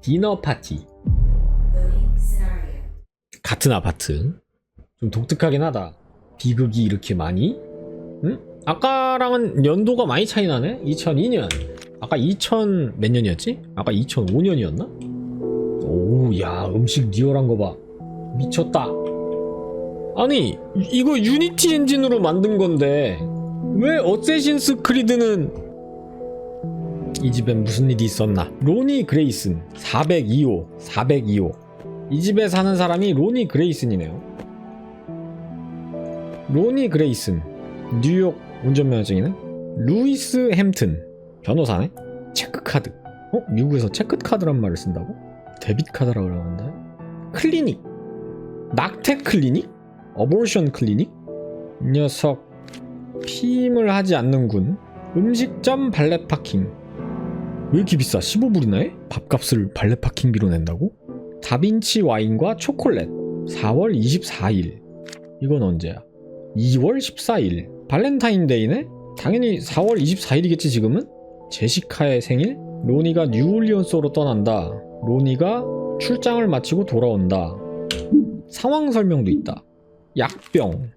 디너 파티. 같은 아파트 좀 독특하긴 하다 비극이 이렇게 많이 응? 아까랑은 연도가 많이 차이 나네 2002년 아까 2000 몇 년이었지? 아까 2005년이었나? 오야 음식 리얼한 거 봐 미쳤다 아니 이- 이거 유니티 엔진으로 만든 건데 왜 어쌔신스 크리드는 이 집엔 무슨 일이 있었나 로니 그레이슨 402호 402호 이 집에 사는 사람이 로니 그레이슨이네요. 로니 그레이슨, 뉴욕 운전면허증이네. 루이스 햄튼, 변호사네. 체크카드. 어? 미국에서 체크카드란 말을 쓴다고? 데빗카드라고 그러는데. 클리닉. 낙태 클리닉? 어보션 클리닉? 이 녀석 피임을 하지 않는군. 음식점 발레 파킹. 왜 이렇게 비싸? 15불이나 해? 밥값을 발레 파킹비로 낸다고? 다빈치 와인과 초콜릿 4월 24일 이건 언제야? 2월 14일 발렌타인데이네? 당연히 4월 24일이겠지 지금은? 제시카의 생일? 로니가 뉴올리언스로 떠난다 로니가 출장을 마치고 돌아온다 상황 설명도 있다 약병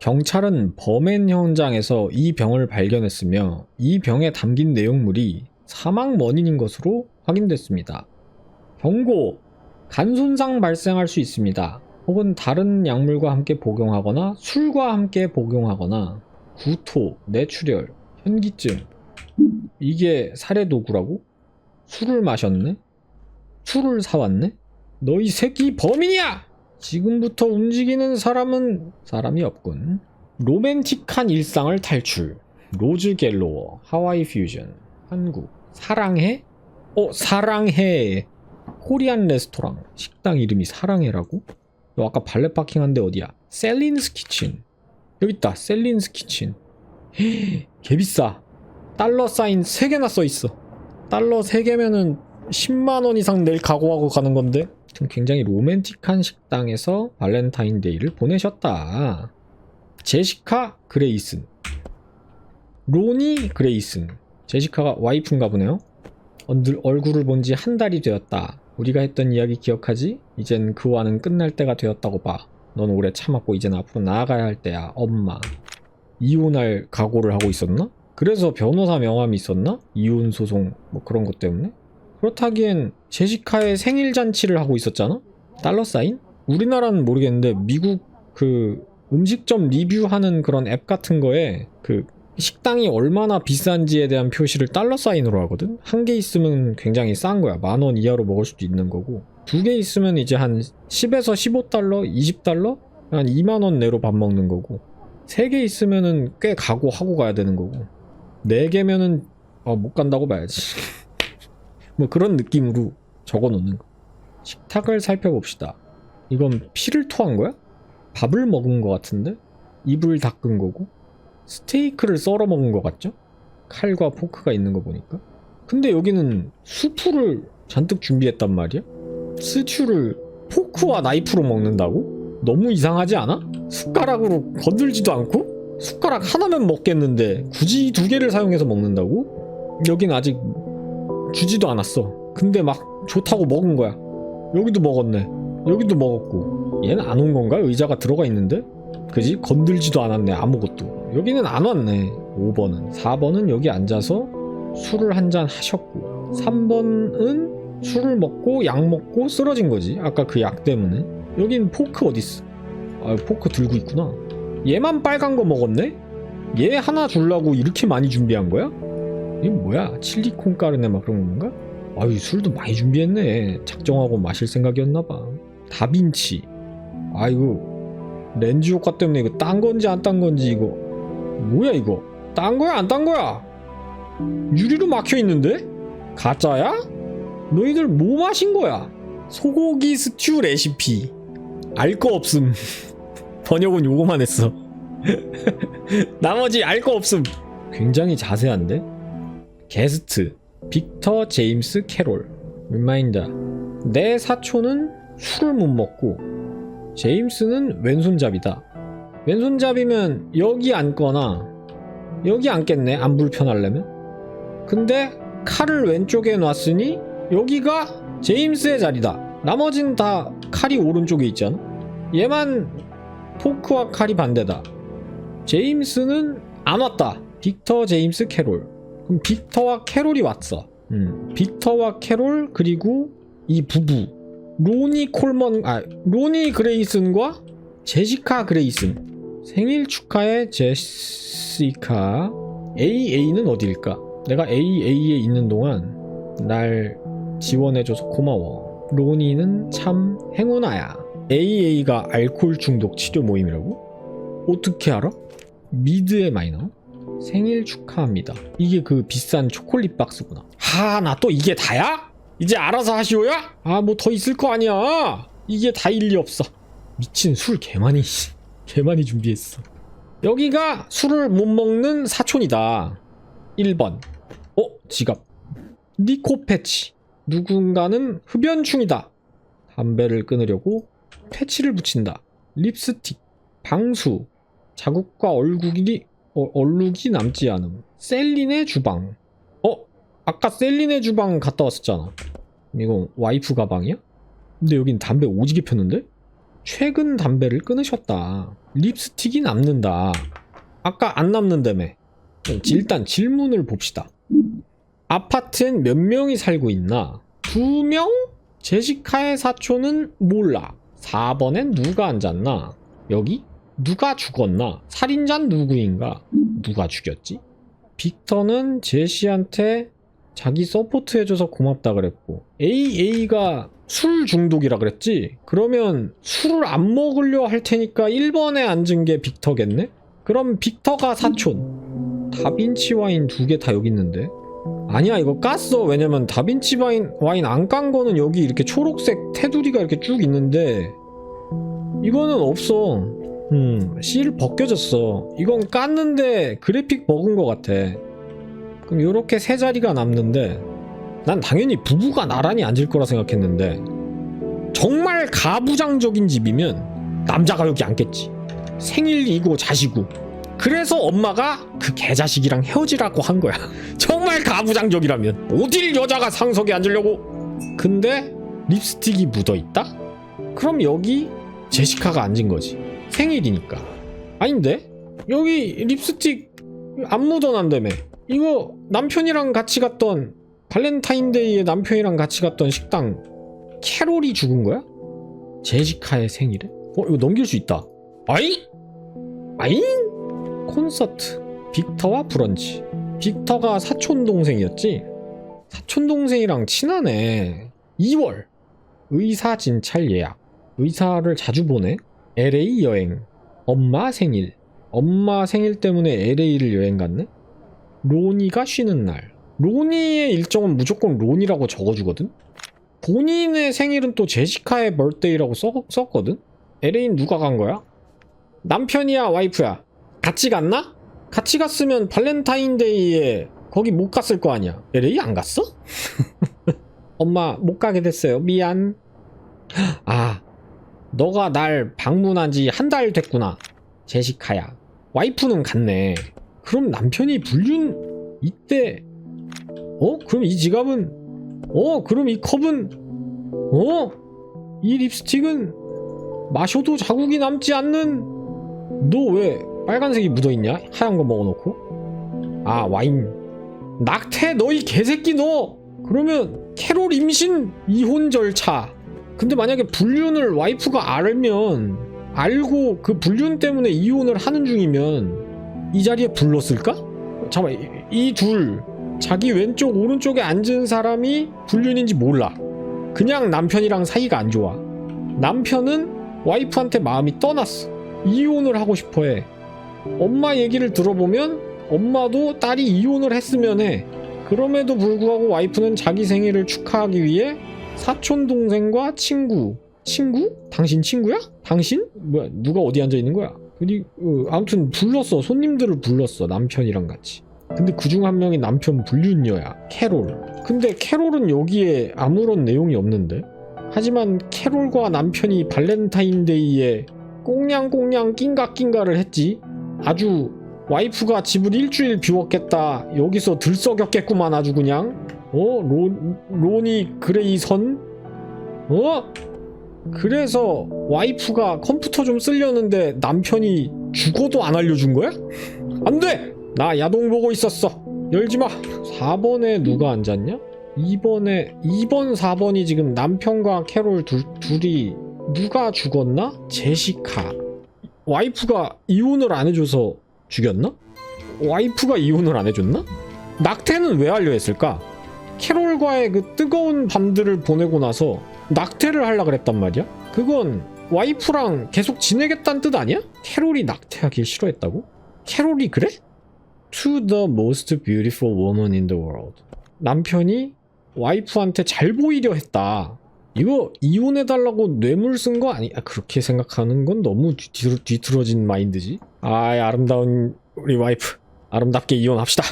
경찰은 범행 현장에서 이 병을 발견했으며 이 병에 담긴 내용물이 사망 원인인 것으로 확인됐습니다. 경고! 간 손상 발생할 수 있습니다. 혹은 다른 약물과 함께 복용하거나 술과 함께 복용하거나 구토, 뇌출혈, 현기증 이게 살해 도구라고? 술을 마셨네? 술을 사왔네? 너 이 새끼 범인이야! 지금부터 움직이는 사람은 사람이 없군. 로맨틱한 일상을 탈출. 로즈 갤로워, 하와이 퓨전, 한국. 사랑해? 어, 사랑해. 코리안 레스토랑. 식당 이름이 사랑해라고? 너 아까 발레 파킹한 데 어디야? 셀린스 키친. 여기 있다. 셀린스 키친. 개비싸. 달러 사인 3개나 써 있어. 달러 3개면은 10만 원 이상 낼 각오하고 가는 건데? 굉장히 로맨틱한 식당에서 발렌타인데이를 보내셨다. 제시카 그레이슨. 로니 그레이슨 제시카가 와이프인가 보네요 언들 얼굴을 본 지 한 달이 되었다. 우리가 했던 이야기 기억하지? 이젠 그와는 끝날 때가 되었다고 봐. 넌 오래 참았고 이젠 앞으로 나아가야 할 때야. 엄마. 이혼할 각오를 하고 있었나? 그래서 변호사 명함이 있었나? 이혼 소송 뭐 그런 것 때문에? 그렇다기엔 제시카의 생일 잔치를 하고 있었잖아? 달러 사인? 우리나라는 모르겠는데 미국 그 음식점 리뷰하는 그런 앱 같은 거에 그 식당이 얼마나 비싼지에 대한 표시를 달러 사인으로 하거든? 한 개 있으면 굉장히 싼 거야. 만 원 이하로 먹을 수도 있는 거고. 두 개 있으면 이제 한 10에서 15달러? 20달러? 한 2만 원 내로 밥 먹는 거고. 세 개 있으면은 꽤 각오하고 가야 되는 거고. 네 개면은, 어, 못 간다고 봐야지. 뭐 그런 느낌으로 적어 놓는 거. 식탁을 살펴봅시다. 이건 피를 토한 거야? 밥을 먹은 거 같은데? 입을 닦은 거고? 스테이크를 썰어 먹은 것 같죠? 칼과 포크가 있는 거 보니까. 근데 여기는 수프를 잔뜩 준비했단 말이야? 스튜를 포크와 나이프로 먹는다고? 너무 이상하지 않아? 숟가락으로 건들지도 않고? 숟가락 하나면 먹겠는데 굳이 두 개를 사용해서 먹는다고? 여긴 아직 주지도 않았어. 근데 막 좋다고 먹은 거야. 여기도 먹었네. 여기도 먹었고. 얘는 안 온 건가? 의자가 들어가 있는데? 그지? 건들지도 않았네 아무것도. 여기는 안 왔네. 5번은. 4번은 여기 앉아서 술을 한 잔 하셨고 3번은 술을 먹고 약 먹고 쓰러진 거지 아까 그 약 때문에. 여긴 포크 어딨어? 아 포크 들고 있구나. 얘만 빨간 거 먹었네? 얘 하나 주려고 이렇게 많이 준비한 거야? 이게 뭐야? 칠리 콘 까르네 막 그런 건가? 아유 술도 많이 준비했네. 작정하고 마실 생각이었나봐. 다빈치. 아이고 렌즈 효과 때문에 이거 딴 건지 안 딴 건지 이거. 뭐야 이거? 딴 거야 안 딴 거야? 유리로 막혀 있는데? 가짜야? 너희들 뭐 마신 거야? 소고기 스튜 레시피. 알 거 없음. 번역은 요거만 했어. 나머지 알 거 없음. 굉장히 자세한데? 게스트 빅터 제임스 캐롤. 리마인더. 내 사촌은 술을 못 먹고 제임스는 왼손잡이다. 왼손잡이면 여기 앉거나 여기 앉겠네. 안 불편하려면. 근데 칼을 왼쪽에 놨으니 여기가 제임스의 자리다. 나머진 다 칼이 오른쪽에 있잖아. 얘만 포크와 칼이 반대다. 제임스는 안 왔다. 빅터, 제임스, 캐롤. 그럼 빅터와 캐롤이 왔어. 음, 빅터와 캐롤 그리고 이 부부 로니 콜먼 아 로니 그레이슨과 제시카 그레이슨 생일 축하해 제시카 AA는 어디일까? 내가 AA에 있는 동안 날 지원해줘서 고마워. 로니는 참 행운아야. AA가 알코올 중독 치료 모임이라고? 어떻게 알아? 많이 나와? 생일 축하합니다. 이게 그 비싼 초콜릿 박스구나. 하, 나 또 이게 다야? 이제 알아서 하시오야? 아, 뭐 더 있을 거 아니야. 이게 다일 리 없어. 미친 술 개많이, 씨. 개많이 준비했어. 여기가 술을 못 먹는 사촌이다. 1번. 어, 지갑. 니코 패치. 누군가는 흡연충이다. 담배를 끊으려고 패치를 붙인다. 립스틱. 방수. 자국과 얼룩이 어, 얼룩이 남지 않음. 셀린의 주방. 어? 아까 셀린의 주방 갔다 왔었잖아. 이거 와이프 가방이야? 근데 여긴 담배 오지게 폈는데? 최근 담배를 끊으셨다. 립스틱이 남는다. 아까 안 남는다며. 일단 질문을 봅시다. 아파트엔 몇 명이 살고 있나? 두 명? 제시카의 사촌은 몰라. 4번엔 누가 앉았나? 여기? 누가 죽었나? 살인자는 누구인가? 누가 죽였지? 빅터는 제시한테 자기 서포트 해줘서 고맙다 그랬고 AA가 술 중독이라 그랬지? 그러면 술을 안 먹으려 할 테니까 1번에 앉은 게 빅터겠네? 그럼 빅터가 사촌 다빈치 와인 두 개 다 여기 있는데 아니야 이거 깠어 왜냐면 다빈치 와인, 와인 안 깐 거는 여기 이렇게 초록색 테두리가 이렇게 쭉 있는데 이거는 없어 음, 실 벗겨졌어. 이건 깠는데 그래픽 먹은 것 같아. 그럼 이렇게 세 자리가 남는데 난 당연히 부부가 나란히 앉을 거라 생각했는데 정말 가부장적인 집이면 남자가 여기 앉겠지. 생일이고 자시고. 그래서 엄마가 그 개자식이랑 헤어지라고 한 거야. 정말 가부장적이라면 어딜 여자가 상석에 앉으려고? 근데 립스틱이 묻어 있다? 그럼 여기 제시카가 앉은 거지. 생일이니까. 아닌데? 여기 립스틱 안 묻어난다며. 이거 남편이랑 같이 갔던 발렌타인데이에 남편이랑 같이 갔던 식당 캐롤이 죽은 거야? 제시카의 생일에? 어 이거 넘길 수 있다. 아이? 아잉? 콘서트 빅터와 브런치. 빅터가 사촌 동생이었지? 사촌 동생이랑 친하네. 2월 의사 진찰 예약. 의사를 자주 보내? LA 여행. 엄마 생일. 엄마 생일 때문에 LA를 여행 갔네? 로니가 쉬는 날. 로니의 일정은 무조건 론이라고 적어주거든? 본인의 생일은 또 제시카의 벌데이라고 써, 썼거든? LA는 누가 간 거야? 남편이야, 와이프야. 같이 갔나? 같이 갔으면 발렌타인데이에 거기 못 갔을 거 아니야. LA 안 갔어? 엄마, 못 가게 됐어요. 미안. 아, 너가 날 방문한 지 한 달 됐구나. 제시카야. 와이프는 갔네. 그럼 남편이 불륜 이때 어? 그럼 이 지갑은 어? 그럼 이 컵은 어? 이 립스틱은 마셔도 자국이 남지 않는 너 왜 빨간색이 묻어있냐? 하얀 거 먹어놓고 아 와인 낙태 너 이 개새끼 너 그러면 캐롤 임신 이혼 절차 근데 만약에 불륜을 와이프가 알면 알고 그 불륜 때문에 이혼을 하는 중이면 이 자리에 불렀을까? 잠깐만 이 둘 자기 왼쪽 오른쪽에 앉은 사람이 불륜인지 몰라 그냥 남편이랑 사이가 안 좋아 남편은 와이프한테 마음이 떠났어 이혼을 하고 싶어해 엄마 얘기를 들어보면 엄마도 딸이 이혼을 했으면 해 그럼에도 불구하고 와이프는 자기 생일을 축하하기 위해 사촌 동생과 친구 친구? 당신 친구야? 당신? 뭐야 누가 어디 앉아 있는 거야? 그리 어, 아무튼 불렀어. 손님들을 불렀어. 남편이랑 같이. 근데 그중 한 명이 남편 불륜녀야. 캐롤. 근데 캐롤은 여기에 아무런 내용이 없는데? 하지만 캐롤과 남편이 발렌타인데이에 꽁냥꽁냥 낑가낑가를 했지. 아주 와이프가 집을 일주일 비웠겠다. 여기서 들썩였겠구만 아주 그냥. 어? 론, 로니 그레이 선? 어? 그래서 와이프가 컴퓨터 좀 쓰려는데 남편이 죽어도 안 알려준 거야? 안 돼! 나 야동 보고 있었어. 열지 마. 4번에 누가 앉았냐? 2번에 2번 4번이 지금 남편과 캐롤 둘, 둘이 누가 죽었나? 제시카. 와이프가 이혼을 안 해줘서 죽였나? 와이프가 이혼을 안 해줬나? 낙태는 왜 하려 했을까? 캐롤과의 그 뜨거운 밤들을 보내고 나서 낙태를 하려 그랬단 말이야? 그건 와이프랑 계속 지내겠다는 뜻 아니야? 캐롤이 낙태하길 싫어했다고? 캐롤이 그래? To the most beautiful woman in the world. 남편이 와이프한테 잘 보이려 했다. 이거 이혼해달라고 뇌물 쓴 거 아니? 아, 그렇게 생각하는 건 너무 뒤, 뒤틀어, 진 마인드지. 아, 아름다운 우리 와이프. 아름답게 이혼합시다.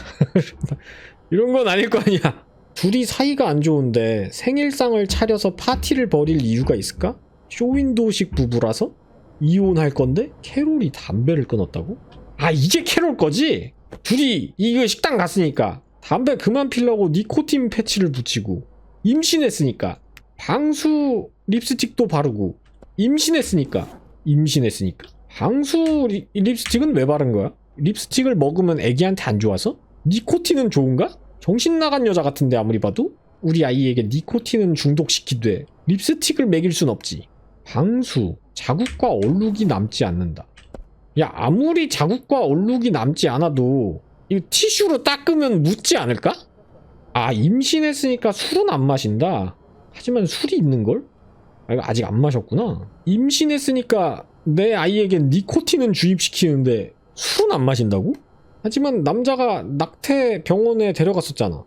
이런 건 아닐 거 아니야. 둘이 사이가 안 좋은데 생일상을 차려서 파티를 벌일 이유가 있을까? 쇼윈도우식 부부라서? 이혼할 건데 캐롤이 담배를 끊었다고? 아 이게 캐롤 거지? 둘이 이거 식당 갔으니까 담배 그만 피려고 니코틴 패치를 붙이고 임신했으니까 방수 립스틱도 바르고 임신했으니까 임신했으니까 방수 리- 립스틱은 왜 바른 거야? 립스틱을 먹으면 애기한테 안 좋아서? 니코틴은 좋은가? 정신 나간 여자 같은데 아무리 봐도 우리 아이에게 니코틴은 중독시키되 립스틱을 먹일 순 없지. 방수 자국과 얼룩이 남지 않는다. 야 아무리 자국과 얼룩이 남지 않아도 이 티슈로 닦으면 묻지 않을까? 아 임신했으니까 술은 안 마신다. 하지만 술이 있는 걸? 아, 이거 아직 안 마셨구나. 임신했으니까 내 아이에겐 니코틴은 주입시키는데 술은 안 마신다고? 하지만 남자가 낙태 병원에 데려갔었잖아.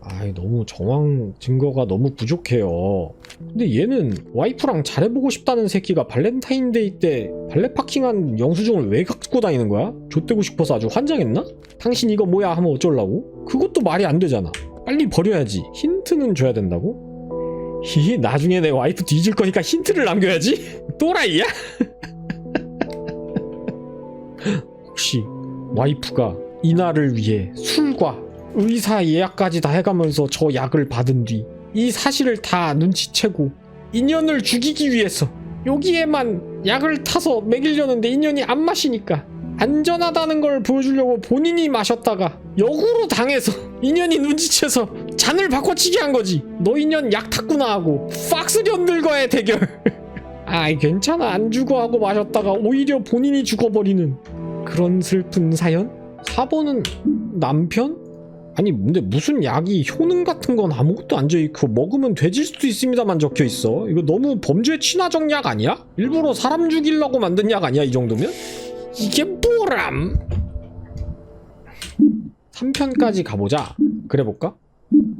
아이 너무 정황 증거가 너무 부족해요. 근데 얘는 와이프랑 잘해보고 싶다는 새끼가 발렌타인데이 때 발레 파킹한 영수증을 왜 갖고 다니는 거야? 좆되고 싶어서 아주 환장했나? 당신 이거 뭐야 하면 어쩌려고? 그것도 말이 안 되잖아. 빨리 버려야지. 힌트는 줘야 된다고? 히 나중에 내 와이프 뒤질 거니까 힌트를 남겨야지. 또라이야? 혹시 와이프가 이날을 위해 술과 의사 예약까지 다 해가면서 저 약을 받은 뒤 이 사실을 다 눈치채고 인연을 죽이기 위해서 여기에만 약을 타서 먹이려는데 인연이 안 마시니까 안전하다는 걸 보여주려고 본인이 마셨다가 역으로 당해서 인연이 눈치채서 잔을 바꿔치기 한 거지. 너 인연 약 탔구나 하고 팍스년들과의 대결. 아이 괜찮아. 안 죽어 하고 마셨다가 오히려 본인이 죽어버리는 그런 슬픈 사연? 4번은 남편? 아니 근데 무슨 약이 효능 같은 건 아무것도 안 적혀있고 먹으면 돼질 수도 있습니다만 적혀있어 이거 너무 범죄 친화적 약 아니야? 일부러 사람 죽이려고 만든 약 아니야 이 정도면? 이게 뭐람? 3편까지 가보자 그래 볼까?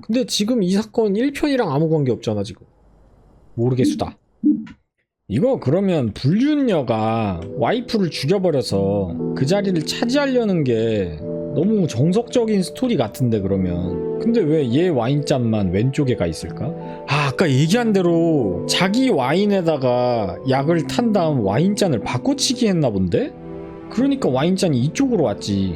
근데 지금 이 사건 1편이랑 아무 관계 없잖아 지금 모르겠수다 이거 그러면 불륜녀가 와이프를 죽여버려서 그 자리를 차지하려는 게 너무 정석적인 스토리 같은데 그러면. 근데 왜 얘 와인잔만 왼쪽에 가 있을까? 아 아까 얘기한 대로 자기 와인에다가 약을 탄 다음 와인잔을 바꿔치기 했나 본데? 그러니까 와인잔이 이쪽으로 왔지.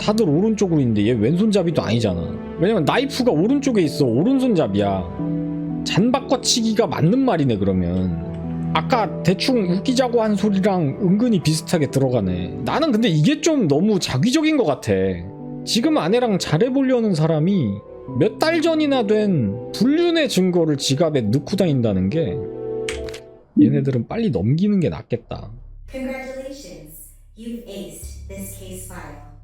다들 오른쪽으로 있는데 얘 왼손잡이도 아니잖아. 왜냐면 나이프가 오른쪽에 있어. 오른손잡이야. 잔 바꿔치기가 맞는 말이네 그러면 아까 대충 웃기자고 한 소리랑 은근히 비슷하게 들어가네. 나는 근데 이게 좀 너무 자기적인 것 같아. 지금 아내랑 잘해보려는 사람이 몇 달 전이나 된 불륜의 증거를 지갑에 넣고 다닌다는 게 얘네들은 빨리 넘기는 게 낫겠다. Congratulations, you've aced this case file.